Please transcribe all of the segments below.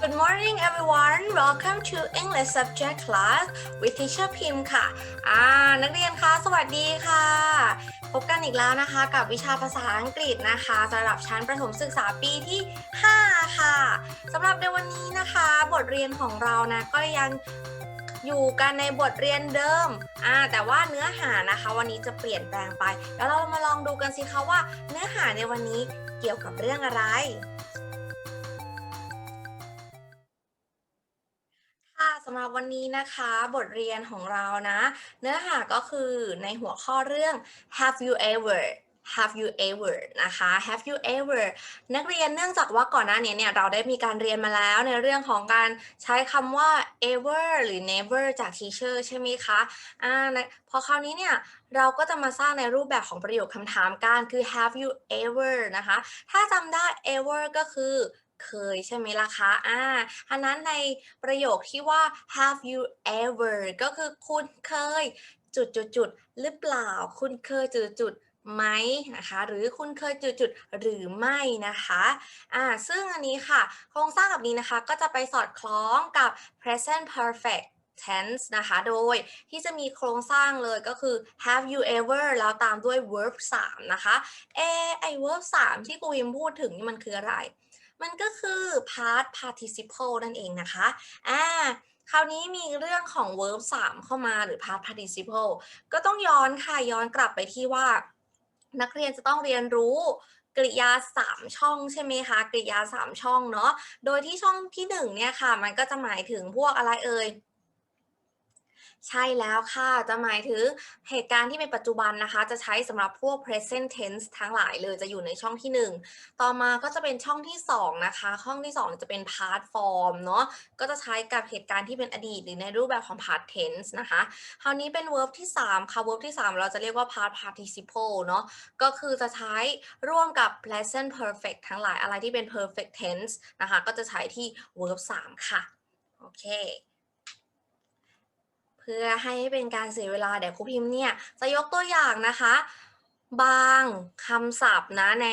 Good morning everyone welcome to English subject class with teacher Pim ค่ะ อ่า นักเรียนคะ สวัสดีค่ะ พบกันอีกแล้วนะคะกับวิชาภาษาอังกฤษนะคะสำหรับชั้นประถมศึกษาปีที่ 5 ค่ะ สำหรับในวันนี้นะคะ บทเรียนของเรานะก็ยังอยู่กันในบทเรียนเดิมอ่าแต่ว่าเนื้อหานะคะ วันนี้จะเปลี่ยนแปลงไป แล้วเรามาลองดูกันสิคะว่าเนื้อหาในวันนี้เกี่ยวกับเรื่องอะไรำหรับวันนี้นะคะบทเรียนของเรานะ เนื้อหาก็คือในหัวข้อเรื่อง have you ever have you ever นะคะ have you ever นักเรียนเนื่องจากว่าก่อนหน้านี้เนี่ยเราได้มีการเรียนมาแล้วในเรื่องของการใช้คำว่า ever หรือ never จาก teacher ใช่ไหมคะอ่านะพอคราวนี้เนี่ยเราก็จะมาสร้างในรูปแบบของประโยคคำถามกันคือ have you ever นะคะ ถ้าจำได้ ever ก็คือ เคยใช่ไหมล่ะคะ อ่าอันนั้นในประโยคที่ว่า have you ever ก็คือคุณเคยจุดจุดจุดหรือเปล่า คุณเคยจุดจุดไหมนะคะ หรือคุณเคยจุดจุดหรือไม่นะคะ อ่า ซึ่งอันนี้ค่ะ โครงสร้างแบบนี้นะคะ ก็จะไปสอดคล้องกับ present perfect tense นะคะ โดยที่จะมีโครงสร้างเลยก็คือ have you ever แล้วตามด้วย verb 3 นะคะ เอไอ verb 3 ที่กูยิมพูดถึงนี่มันคืออะไร มันก็คือ past participle นั่นเองนะคะอ่าคราวนี้มีเรื่องของ verb 3 เข้ามาหรือ past participle ก็ต้องย้อนค่ะ ย้อนกลับไปที่ว่า นักเรียนจะต้องเรียนรู้กริยา 3 ช่องใช่ไหมคะกริยา 3 ช่องเนาะโดยที่ช่องที่1เนี่ยค่ะ มันก็จะหมายถึงพวกอะไรเอ่ย ใช่แล้วค่ะ จะหมายถึงเหตุการณ์ที่เป็นปัจจุบันนะคะ จะใช้สำหรับพวก present tense ทั้งหลายเลยจะอยู่ในช่องที่ 1 ต่อมาก็จะเป็นช่องที่ 2 นะคะ ช่องที่ 2 จะเป็น past form เนาะก็จะใช้กับเหตุการณ์ที่เป็นอดีต หรือในรูปแบบของ past tense นะคะ คราวนี้เป็น verb ที่ 3 ค่ะ verb ที่ 3 เราจะเรียกว่า past participle เนาะก็คือจะใช้ร่วมกับ present perfect ทั้งหลายอะไรที่เป็น perfect tense นะคะ ก็จะใช้ที่ verb 3 ค่ะ โอเค พื่อให้เป็นการเสียเวลาเดี๋ยวครูพิมพ์เนี่ยจะยกตัวอย่างนะคะ บางคำศัพท์นะใน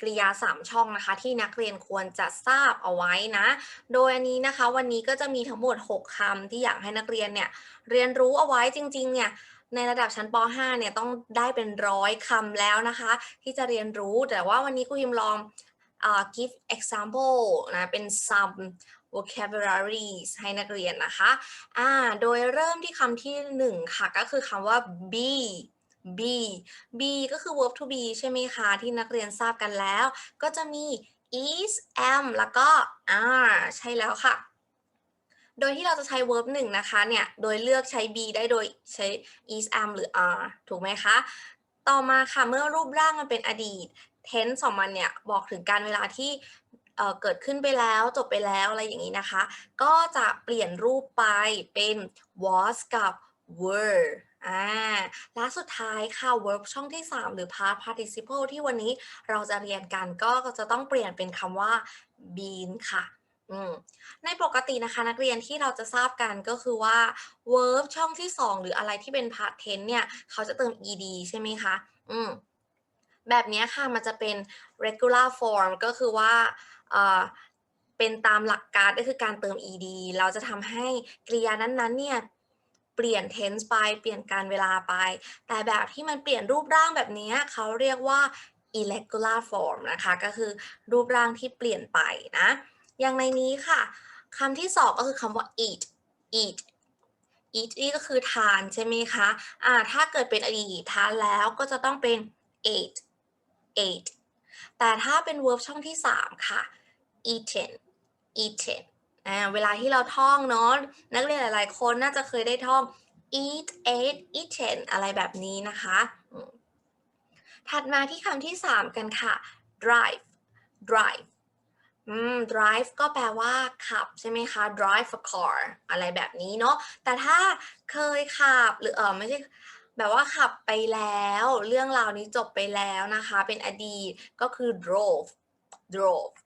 กริยา3ช่องนะคะ ที่นักเรียนควรจะทราบเอาไว้นะ โดยอันนี้นะคะวันนี้ก็จะมีทั้งหมด 6คำที่อยากให้นักเรียนเนี่ยเรียนรู้เอาไว้จริงๆเนี่ยในระดับชั้นป .5 เนี่ยต้องได้เป็นร้อยคำแล้วนะคะ ที่จะเรียนรู้แต่ว่าวันนี้ครูพิมพ์ลองอ่อ give example นะเป็น some vocabularies ให้นักเรียนนะคะอ่าโดยเริ่มที่คำที่หนึ่งค่ะ ก็คือคำว่า be be be ก็คือ verb to be ใช่ไหมคะ ที่นักเรียนทราบกันแล้ว ก็จะมี is am แล้วก็ are ใช่แล้วค่ะ โดยที่เราจะใช้ verb หนึ่งนะคะเนี่ย โดยเลือกใช้ be ได้โดยใช้ is am หรือ are ถูกไหมคะ ต่อมาค่ะ เมื่อรูปร่างมันเป็นอดีต tense ของมันเนี่ย บอกถึงการเวลาที่ เเกิดขึ้นไปแล้วจบไปแล้วอะไรอย่างนี้นะคะ ก็จะเปลี่ยนรูปไปเป็น was กับ were อ่าและสุดท้ายค่ะ verb ช่องที่ 3 หรือ past participle ที่วันนี้เราจะเรียนกันก็จะต้องเปลี่ยนเป็นคำว่า been ค่ะในปกตินะคะนักเรียนที่เราจะทราบกันก็คือว่า verb ช่องที่ 2 หรืออะไรที่เป็น past tense เนี่ย เขาจะเติม ed ใช่ไหมคะอืมแบบนี้ค่ะมันจะเป็น regular form ก็คือว่า เป็นตามหลักการก็คือการเติม ed เราจะทำให้กริยานั้นๆเนี่ยเปลี่ยน tense ไปเปลี่ยนการเวลาไป แต่แบบที่มันเปลี่ยนรูปร่างแบบนี้เขาเรียกว่า irregular form นะคะ ก็คือรูปร่างที่เปลี่ยนไปนะ อย่างในนี้ค่ะคำที่สองก็คือคำว่า eat eat eat นี่ก็คือทานใช่ไหมคะอ่าถ้าเกิดเป็นอดีตทานแล้วก็จะต้องเป็น ate ate แต่ถ้าเป็น verb ช่องที่ 3 ค่ะ eaten eaten อ่าเวลาที่เราท่องเนาะนักเรียนหลาย ๆ คนน่าจะเคยได้ท่อง eat ate eaten อะไรแบบนี้นะคะ ถัดมาที่คำที่ 3 กันค่ะ drive drive อืม drive ก็แปลว่าขับใช่ไหมคะ drive a car อะไรแบบนี้เนาะแต่ถ้าเคยขับหรือเออไม่ใช่แบบว่าขับไปแล้ว เรื่องราวนี้จบไปแล้วนะคะ เป็นอดีตก็คือ drove drove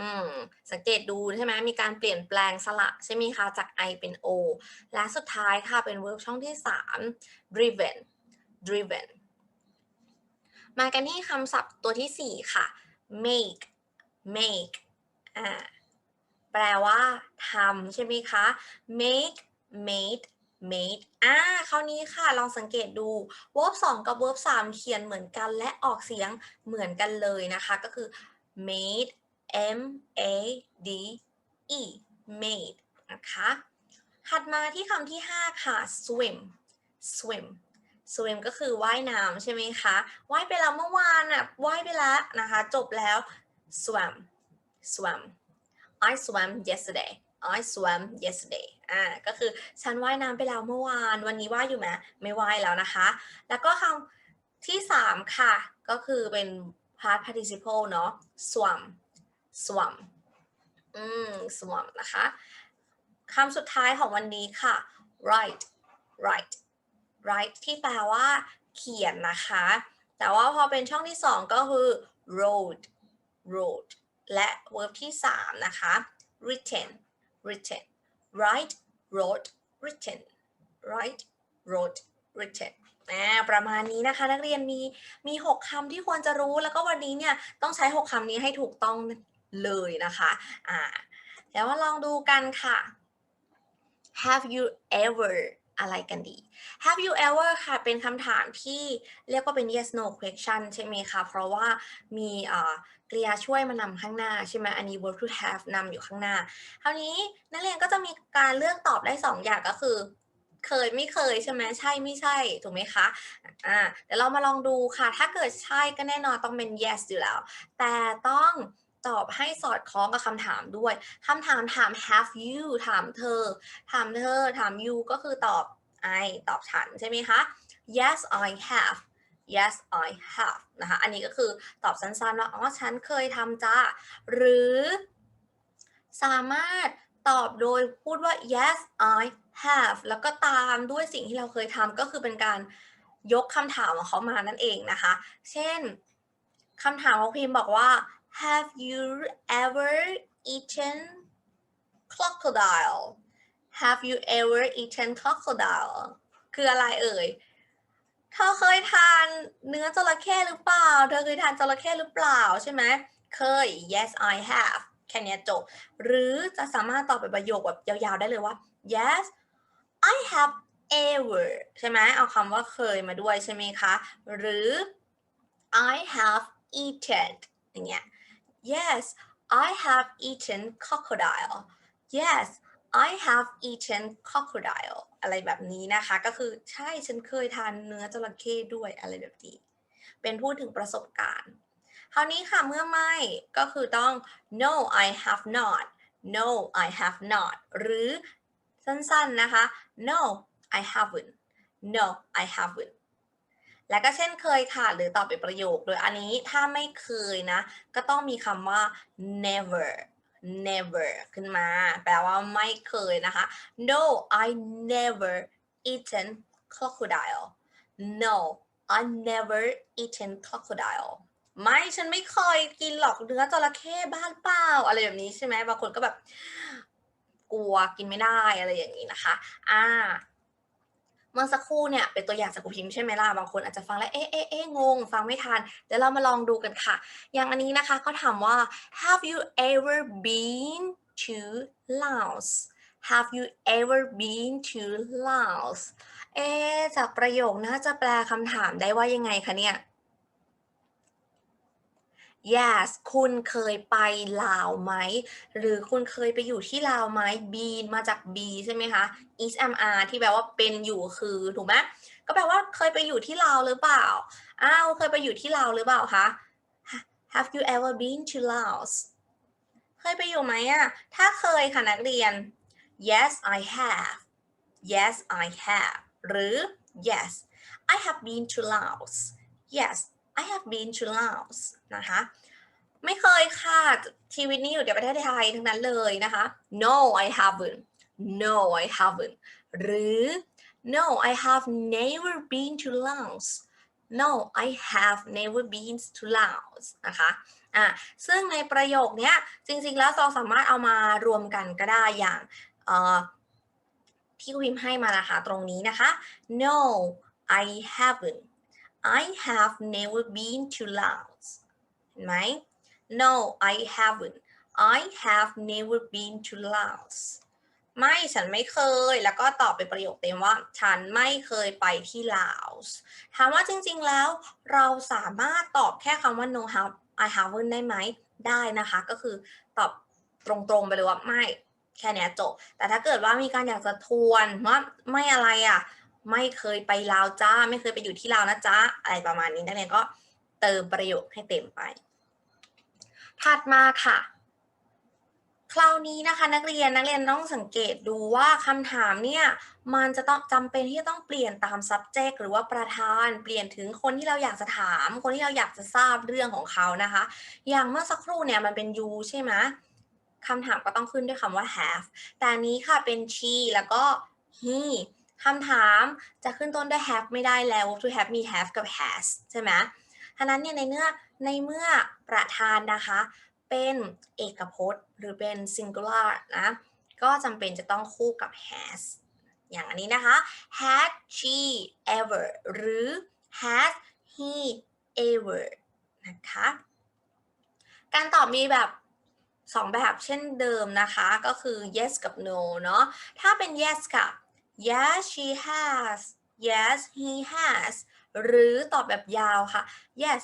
อืมสังเกตดูใช่ไหมมีการเปลี่ยนแปลงสระใช่ไหมคะจาก i เป็น o และสุดท้ายค่ะเป็น verb ช่องที่ 3 driven driven มากันที่คำศัพท์ตัวที่ 4 ค่ะ make make อ่าแปลว่าทำใช่ไหมคะ make made made อ่าคราวนี้ค่ะ ลองสังเกตดู verb 2 กับ verb 3 เขียนเหมือนกันและออกเสียงเหมือนกันเลยนะคะ ก็คือ made m a d e made นะคะถัดมาที่คำที่ 5 ค่ะ swim swim swim ก็คือว่ายน้ำใช่ไหมคะว่ายไปแล้วเมื่อวานอะว่ายไปแล้วนะคะ จบแล้ว swam swam I swam yesterday I swam yesterday อ่าก็คือฉันว่ายน้ำไปแล้วเมื่อวาน วันนี้ว่ายอยู่ไหมไม่ว่ายแล้วนะคะ แล้วก็คำที่ 3 ค่ะ ก็คือเป็น past participle เนาะ swam swam อืม swam นะคะคำสุดท้ายของวันนี้ค่ะ write write write ที่แปลว่าเขียนนะคะ แต่ว่าพอเป็นช่องที่2ก็คือ wrote wrote และ verb ที่3นะคะ written written write wrote written write wrote written อ่าประมาณนี้นะคะ นักเรียนมีมี 6คำที่ควรจะรู้แล้วก็วันนี้เนี่ย ต้องใช้ 6คำนี้ให้ถูกต้อง เลยนะคะอ่าแล้วมาลองดูกันค่ะ have you ever อะไรกันดี have you ever ค่ะ เป็นคำถามที่เรียกว่าเป็น yes no question ใช่ไหมคะ เพราะว่ามีอ่ากริยาช่วยมานำข้างหน้าใช่ไหมอันนี้ verb to have นำอยู่ข้างหน้า คราวนี้นักเรียนก็จะมีการเลือกตอบได้ 2 อย่างก็คือ เคยไม่เคยใช่ไหมใช่ไม่ใช่ ถูกไหมคะ อ่าเดี๋ยวเรามาลองดูค่ะ ถ้าเกิดใช่ก็แน่นอนต้องเป็น yes อยู่แล้ว แต่ต้อง ตอบให้สอดคล้องกับคำถามด้วยคำถามถาม have you ถามเธอ ถามเธอ ถาม you ก็คือตอบ I ตอบฉันใช่ไหมคะ yes I have yes I have นะคะ อันนี้ก็คือตอบสั้นๆว่า อ๋อ ฉันเคยทำจ้า หรือสามารถตอบโดยพูดว่า yes I have แล้วก็ตามด้วยสิ่งที่เราเคยทำก็คือเป็นการยกคำถามของเขามานั่นเองนะคะ เช่นคำถามของพิมพ์บอกว่า have you ever eaten crocodile have you ever eaten crocodile คืออะไรเอ่ย เธอเคยทานเนื้อจระเข้หรือเปล่า เธอเคยทานจระเข้หรือเปล่าใช่ไหม เคย yes I have แค่นี้จบ หรือจะสามารถตอบเป็นประโยคแบบยาวๆได้เลยว่า yes I have ever ใช่ไหมเอาคำว่าเคยมาด้วยใช่ไหมคะ หรือ I have eaten อย่างเงี้ย yes I have eaten crocodile yes I have eaten crocodile อะไรแบบนี้นะคะ ก็คือใช่ฉันเคยทานเนื้อจระเข้ด้วยอะไรแบบนี้ เป็นพูดถึงประสบการณ์ คราวนี้ค่ะเมื่อไม่ก็คือต้อง no I have not no I have not หรือสั้นๆนะคะ no I haven't no I haven't และก็เช่นเคยค่ะ หรือตอบเป็นประโยค โดยอันนี้ถ้าไม่เคยนะ ก็ต้องมีคำว่า never never ขึ้นมา แปลว่าไม่เคยนะคะ no I never eaten crocodile no I never eaten crocodile ไม่ฉันไม่เคยกินหรอกเนื้อจระเข้บ้านเปล่า อะไรแบบนี้ใช่ไหมบางคนก็แบบ กลัวกินไม่ได้อะไรอย่างนี้นะคะ อ่า เมื่อสักครู่เนี่ยเป็นตัวอย่างจากครูพิมพ์ใช่ไหมล่ะบางคนอาจจะฟังแล้วเอ๊ะเอ๊ะเอ๊ะงง ฟังไม่ทันเดี๋ยวเรามาลองดูกันค่ะ อย่างอันนี้นะคะก็ถามว่า have you ever been to Laos have you ever been to Laos เอ๊ะจากประโยคน่าจะแปลคำถามได้ว่ายังไงคะเนี่ย yes คุณเคยไปลาวไหม หรือคุณเคยไปอยู่ที่ลาวไหม been มาจาก B ใช่ไหมคะ is am are ที่แปลว่าเป็นอยู่คือถูกไหมก็แปลว่าเคยไปอยู่ที่ลาวหรือเปล่า อ้าว เคยไปอยู่ที่ลาวหรือเปล่าคะ Have you ever been to Laos เคยไปอยู่ไหมอะถ้าเคยค่ะนักเรียน yes I have yes I have หรือ yes I have been to Laos yes I have been to Laos นะคะ ไม่เคยค่ะ ชีวิตนี้อยู่ในประเทศไทยทั้งนั้นเลยนะคะ no I haven't no I haven't หรือ no I have never been to Laos no I have never been to Laos นะคะอะซึ่งในประโยคเนี้ยจริงๆแล้วเราสามารถเอามารวมกันก็ได้อย่างเอ่อที่คุณพิมพ์ให้มานะคะตรงนี้นะคะ no I haven't I have never been to Laos เห็นไหม no I haven't I have never been to Laos ไม่ฉันไม่เคย แล้วก็ตอบเป็นประโยคเต็มว่า ฉันไม่เคยไปที่ลาวส์ถามว่าจริงๆแล้ว เราสามารถตอบแค่คำว่า no have I haven't ได้ไหม ได้นะคะ ก็คือตอบตรงๆไปเลยว่าไม่ แค่นี้จบ แต่ถ้าเกิดว่ามีการอยากจะทวนว่าไม่อะไรอะ ไม่เคยไปลาวจ้า ไม่เคยไปอยู่ที่ลาวนะจ๊ะอะไรประมาณนี้นักเรียนก็เติมประโยคให้เต็มไป ถัดมาค่ะ คราวนี้นะคะนักเรียนนักเรียนต้องสังเกตดูว่าคำถามเนี่ยมันจะต้องจำเป็นที่จะต้องเปลี่ยนตาม subject หรือว่าประธานเปลี่ยนถึงคนที่เราอยากจะถาม คนที่เราอยากจะทราบเรื่องของเขานะคะ อย่างเมื่อสักครู่เนี่ยมันเป็น you ใช่ไหมคำถามก็ต้องขึ้นด้วยคำว่า have แต่นี้ค่ะเป็น she แล้วก็ he คำถามจะขึ้นต้นด้วย have ไม่ได้แล้ว to have มี have กับ has ใช่ไหมฉะนั้นเนี่ยในเมื่อในเมื่อประธานนะคะ เป็นเอกพจน์หรือเป็น singular นะ ก็จำเป็นจะต้องคู่กับ has อย่างอันนี้นะคะ had she ever หรือ has he ever นะคะ การตอบมีแบบสองแบบเช่นเดิมนะคะ ก็คือ yes กับ no เนาะถ้าเป็น yes ค่ะ yes she has yes he has หรือตอบแบบยาวค่ะ yes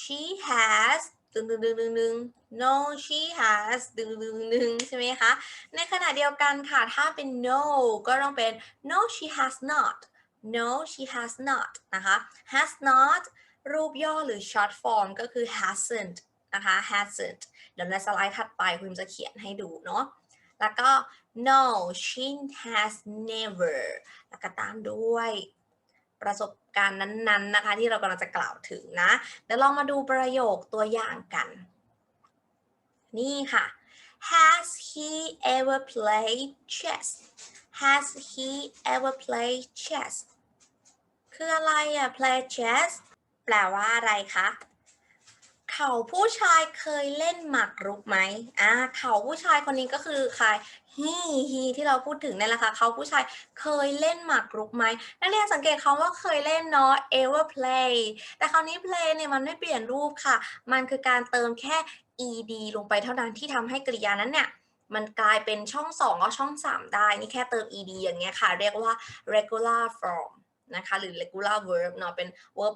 she has ดึงดึงดึงดึงดึง no she has ดึงดึงดึงใช่ไหมคะ ในขณะเดียวกันค่ะ ถ้าเป็น no ก็ต้องเป็น no she has not no she has not นะคะ has not รูปย่อหรือ short form ก็คือ hasn't นะคะ hasn't เดี๋ยวในสไลด์ถัดไปคุณจะเขียนให้ดูเนาะ แล้วก็ no she has never แล้วก็ตามด้วยประสบการณ์นั้นๆนะคะ ที่เรากำลังจะกล่าวถึงนะ เดี๋ยวลองมาดูประโยคตัวอย่างกัน นี่ค่ะ Has he ever played chess Has he ever played chess คืออะไรอะ play chess แปลว่าอะไรคะ เขาผู้ชายเคยเล่นหมากรุกไหมอ่าเขาผู้ชายคนนี้ก็คือใคร he he ที่เราพูดถึงนี่นแหละค่ะเขาผู้ชายเคยเล่นหมากรุกไหมนักเรียนสังเกตคำว่าเคยเล่นเนาะ ever play แต่คราวนี้ play เนี่ยมันไม่เปลี่ยนรูปค่ะ มันคือการเติมแค่ ed ลงไปเท่านั้นที่ทำให้กริยานั้นเนี่ยมันกลายเป็นช่อง2ก็ช่อง 3 ได้ นี่แค่เติม ed อย่างเงี้ยค่ะ เรียกว่า regular form นะคะ หรือ regular verb เนาะเป็น verb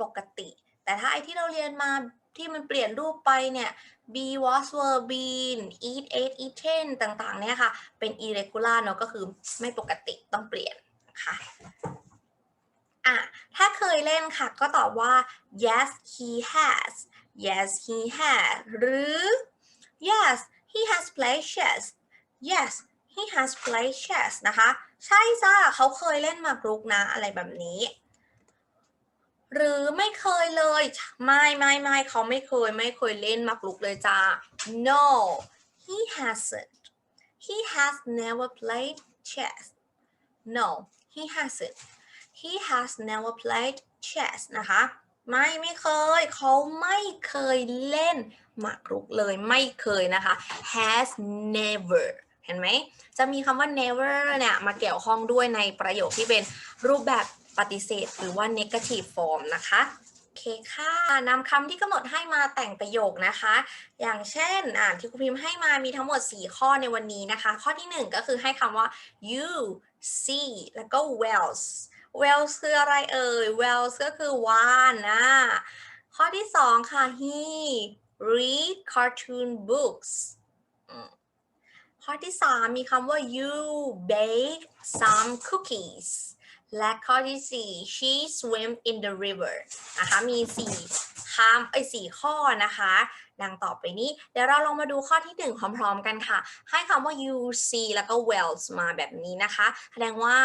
ปกติ แต่ถ้าไอที่เราเรียนมา ที่มันเปลี่ยนรูปไปเนี่ย be was were been eat ate eaten ต่างๆ เนี่ยค่ะ เป็น irregular เนาะก็คือไม่ปกติต้องเปลี่ยนนะคะอะถ้าเคยเล่นค่ะ ก็ตอบว่า yes he has yes he has หรือ yes he has played chess yes he has played chess นะคะ ใช่จ้าเขาเคยเล่นมากรุกนะ อะไรแบบนี้ หรือไม่เคยเลย ไม่ไม่ไม่เขาไม่เคยไม่เคยเล่นหมากรุกเลยจ้า no he hasn't he has never played chess no he hasn't he has never played chess นะคะ ไม่ไม่เคย เขาไม่เคยเล่นหมากรุกเลยไม่เคยนะคะ has never เห็นไหม จะมีคำว่า never เนี่ยมาเกี่ยวข้องด้วยในประโยคที่เป็นรูปแบบ ปฏิเสธหรือว่า negative form นะคะโอเคค่ะนำคำที่กำหนดให้มาแต่งประโยคนะคะ อย่างเช่นอ่านที่ครูพิมพ์ให้มามีทั้งหมด 4 ข้อในวันนี้นะคะ ข้อที่ 1 ก็คือให้คำว่า you see แล้วก็ wells wells คืออะไรเอ่ย wells ก็คือวานนะข้อที่ 2 ค่ะ he read cartoon books ข้อที่ 3 มีคำว่า you bake some cookies และข้อที่ 4 she swim in the river นะคะมี4คำไอ้สี่ข้อนะคะ ดังต่อไปนี้ เดี๋ยวเราลองมาดูข้อที่ 1 พร้อมๆกันค่ะ ให้คำว่า you see แล้วก็ wells มาแบบนี้นะคะ แสดงว่า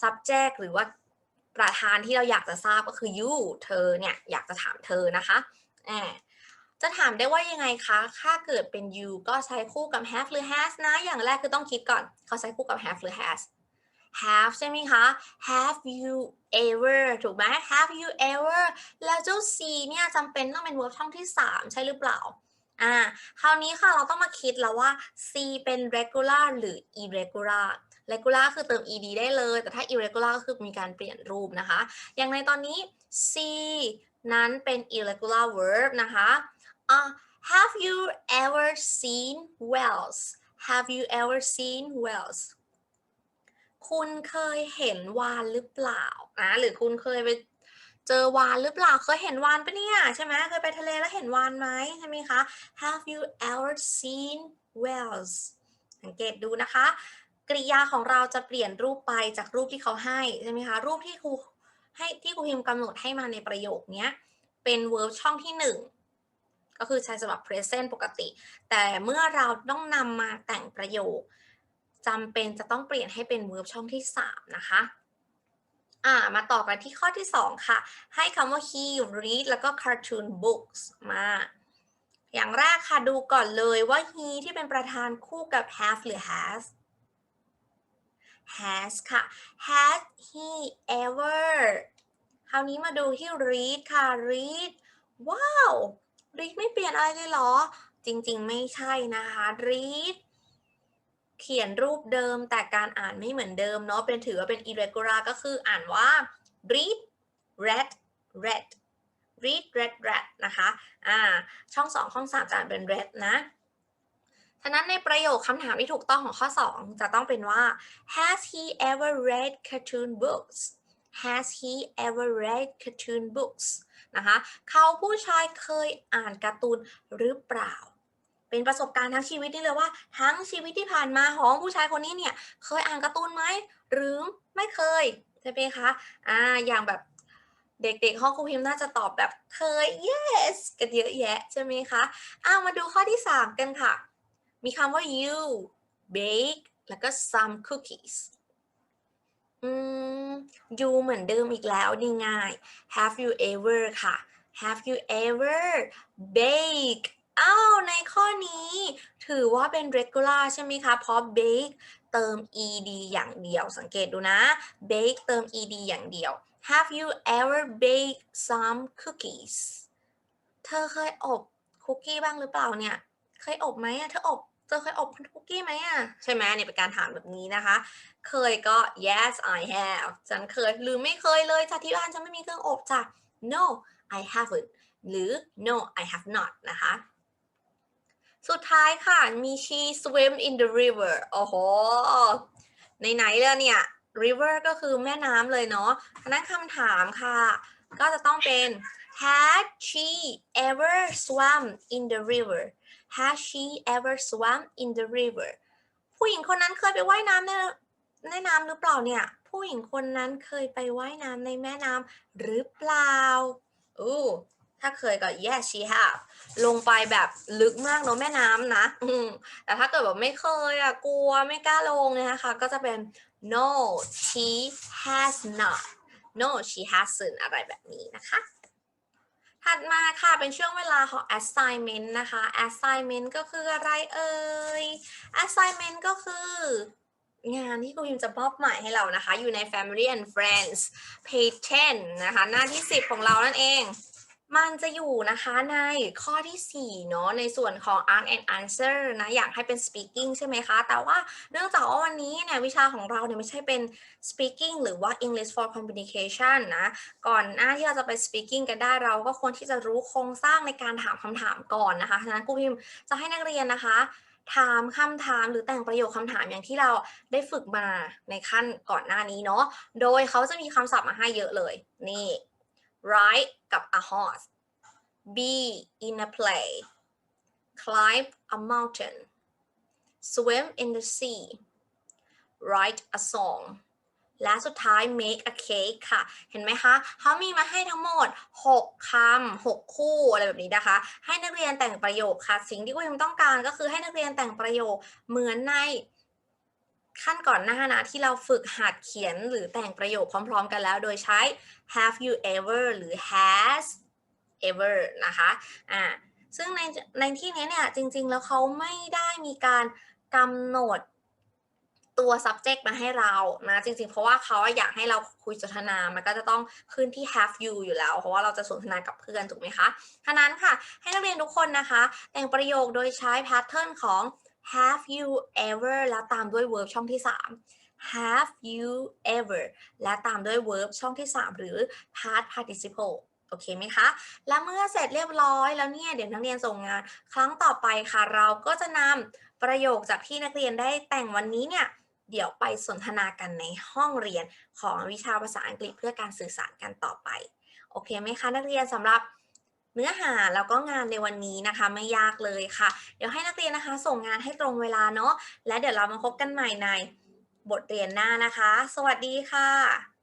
subject หรือว่าประธานที่เราอยากจะทราบก็คือ you เธอเนี่ย อยากจะถามเธอนะคะแอบจะถามได้ว่ายังไงคะ ถ้าเกิดเป็น you ก็ใช้คู่กับ have หรือ has นะ อย่างแรกคือต้องคิดก่อน เขาใช้คู่กับ have หรือ has have ใช่ไหมคะ have you ever ถูกไหม have you ever แล้วเจ้า see เนี่ยจำเป็นต้องเป็น verb ช่องที่ 3 ใช่หรือเปล่าอ่าคราวนี้ค่ะเราต้องมาคิดแล้วว่า see เป็น regular หรือ irregular regular คือเติม ed ได้เลย แต่ถ้า irregular ก็คือมีการเปลี่ยนรูปนะคะ อย่างในตอนนี้ see นั้นเป็น irregular verb นะคะอะ Have you ever seen whales Have you ever seen whales คุณเคยเห็นวาฬหรือเปล่านะหรือคุณเคยไปเจอวาฬหรือเปล่าเคยเห็นวาฬปะเนี่ยใช่ไหมเคยไปทะเลแล้วเห็นวาฬไหมใช่ไหมคะ Have you ever seen whales สังเกตดูนะคะ กริยาของเราจะเปลี่ยนรูปไปจากรูปที่เขาให้ใช่ไหมคะรูปที่ครูให้ที่ครูพิมพ์กำหนดให้มาในประโยคนี้เป็น verb ช่องที่หนึ่งก็คือใช้สำหรับ present ปกติ แต่เมื่อเราต้องนำมาแต่งประโยค จำเป็นจะต้องเปลี่ยนให้เป็น verb ช่องที่ 3 นะคะอ่ามาต่อกันที่ข้อที่ 2 ค่ะ ให้คำว่า he read แล้วก็ cartoon books มา อย่างแรกค่ะดูก่อนเลยว่า he ที่เป็นประธานคู่กับ have หรือ has has ค่ะ has he ever คราวนี้มาดูที่ read ค่ะ read ว้าว read ไม่เปลี่ยนอะไรเลยเหรอ จริงๆ ไม่ใช่นะคะ read เขียนรูปเดิมแต่การอ่านไม่เหมือนเดิมเนาะเป็นถือว่าเป็น irregular ก็คืออ่านว่า read red red read red red นะคะอ่าช่องสองช่องสามจะอ่านเป็น red นะฉะนั้นในประโยคคำถามที่ถูกต้องของข้อ 2 จะต้องเป็นว่า has he ever read cartoon books has he ever read cartoon books นะคะ เขาผู้ชายเคยอ่านการ์ตูนหรือเปล่า เป็นประสบการณ์ทั้งชีวิตนี่เลยว่า ทั้งชีวิตที่ผ่านมาของผู้ชายคนนี้เนี่ย เคยอ่านการ์ตูนไหมหรือไม่เคยใช่ไหมคะอ่าอย่างแบบเด็กๆห้องครูพิมพ์น่าจะตอบแบบเคย yes กันเยอะแยะใช่ไหมคะอ้าวมาดูข้อที่ 3 กันค่ะ มีคำว่า you bake แล้วก็ some cookies อืม you เหมือนเดิมอีกแล้วนี่ง่าย have you ever ค่ะ have you ever bake อ้าวในข้อนี้ถือว่าเป็น regular ใช่ไหมคะเพราะ bake เติม ed อย่างเดียว สังเกตดูนะ bake เติม ed อย่างเดียว have you ever baked some cookies เธอเคยอบคุกกี้บ้างหรือเปล่าเนี่ย เคยอบไหมอะเธออบเธอเคยอบคุกกี้ไหมอะใช่ไหมเนี่ยเป็นการถามแบบนี้นะคะ เคยก็ yes I have ฉันเคยหรือไม่เคยเลยจ้ะที่บ้านฉันไม่มีเครื่องอบจ้ะ no I haven't หรือ no I have not นะคะ สุดท้ายค่ะ มี she swim in the river โอ้โหไหนๆเลยเนี่ย river ก็คือแม่น้ำเลยเนาะฉะนั้นคำถามค่ะ ก็จะต้องเป็น had she ever swam in the river has she ever swam in the river ผู้หญิงคนนั้นเคยไปว่ายน้ำในในน้ำหรือเปล่าเนี่ย ผู้หญิงคนนั้นเคยไปว่ายน้ำในแม่น้ำหรือเปล่า อู้ ถ้าเคยก็ yes she have ลงไปแบบลึกมากเนอะแม่น้ำนะอืแต่ถ้าเกิดแบบไม่เคยอะกลัวไม่กล้าลงเนี่ยนะคะ ก็จะเป็น no she has not no she hasn't อะไรแบบนี้นะคะ ถัดมาค่ะ เป็นช่วงเวลาของ assignment นะคะ assignment ก็คืออะไรเอ่ย assignment ก็คืองานที่ครูพิมจะมอบหมายให้เรานะคะ อยู่ใน family and friends page 10นะคะ หน้าที่ 10 ของเรานั่นเอง มันจะอยู่นะคะในข้อที่ 4 เนาะในส่วนของ ask and answer นะอยากให้เป็น speaking ใช่ไหมคะ แต่ว่าเนื่องจากว่าวันนี้เนี่ยวิชาของเราเนี่ยไม่ใช่เป็น speaking หรือว่า English for communication นะก่อนหน้าที่เราจะไป speaking กันได้เราก็ควรที่จะรู้โครงสร้างในการถามคำถามก่อนนะคะฉะนั้นครูพิมจะให้นักเรียนนะคะถามคำถามหรือแต่งประโยคคำถามอย่างที่เราได้ฝึกมาในขั้นก่อนหน้านี้เนาะโดยเขาจะมีคำศัพท์มาให้เยอะเลยนี่ ride กับ a horse be in a play climb a mountain swim in the sea write a song และสุดท้าย make a cake ค่ะ เห็นไหมคะ เขามีมาให้ทั้งหมด 6 คำ 6 คู่อะไรแบบนี้นะคะ ให้นักเรียนแต่งประโยคค่ะ สิ่งที่คุณยังต้องการก็คือให้นักเรียนแต่งประโยคเหมือนใน ขั้นก่อนหน้านะที่เราฝึกหัดเขียนหรือแต่งประโยคพร้อม ๆ กันแล้ว โดยใช้ have you ever หรือ has ever นะคะอ่าซึ่งในในที่นี้เนี่ยจริง ๆ แล้วเขาไม่ได้มีการกำหนดตัว subject มาให้เรานะจริง ๆ เพราะว่าเขาอยากให้เราคุยสนทนา มันก็จะต้องขึ้นที่ have you อยู่แล้ว เพราะว่าเราจะสนทนากับเพื่อนถูกไหมคะฉะนั้นค่ะ ให้นักเรียนทุกคนนะคะ แต่งประโยคโดยใช้ pattern ของ have you ever แล้วตามด้วย verb ช่องที่ 3 have you ever และตามด้วย verb ช่องที่ 3 หรือ past participle โอเคไหมคะ และเมื่อเสร็จเรียบร้อยแล้วเนี่ย เดี๋ยวนักเรียนส่งงาน ครั้งต่อไปค่ะ เราก็จะนำประโยคจากที่นักเรียนได้แต่งวันนี้เนี่ย เดี๋ยวไปสนทนากันในห้องเรียนของวิชาภาษาอังกฤษเพื่อการสื่อสารกันต่อไป โอเคไหมคะ นักเรียนสำหรับ เนื้อหาแล้วก็งานในวันนี้นะคะ ไม่ยากเลยค่ะ เดี๋ยวให้นักเรียนนะคะ ส่งงานให้ตรงเวลาเนาะและเดี๋ยวเรามาพบกันใหม่ในบทเรียนหน้านะคะ สวัสดีค่ะ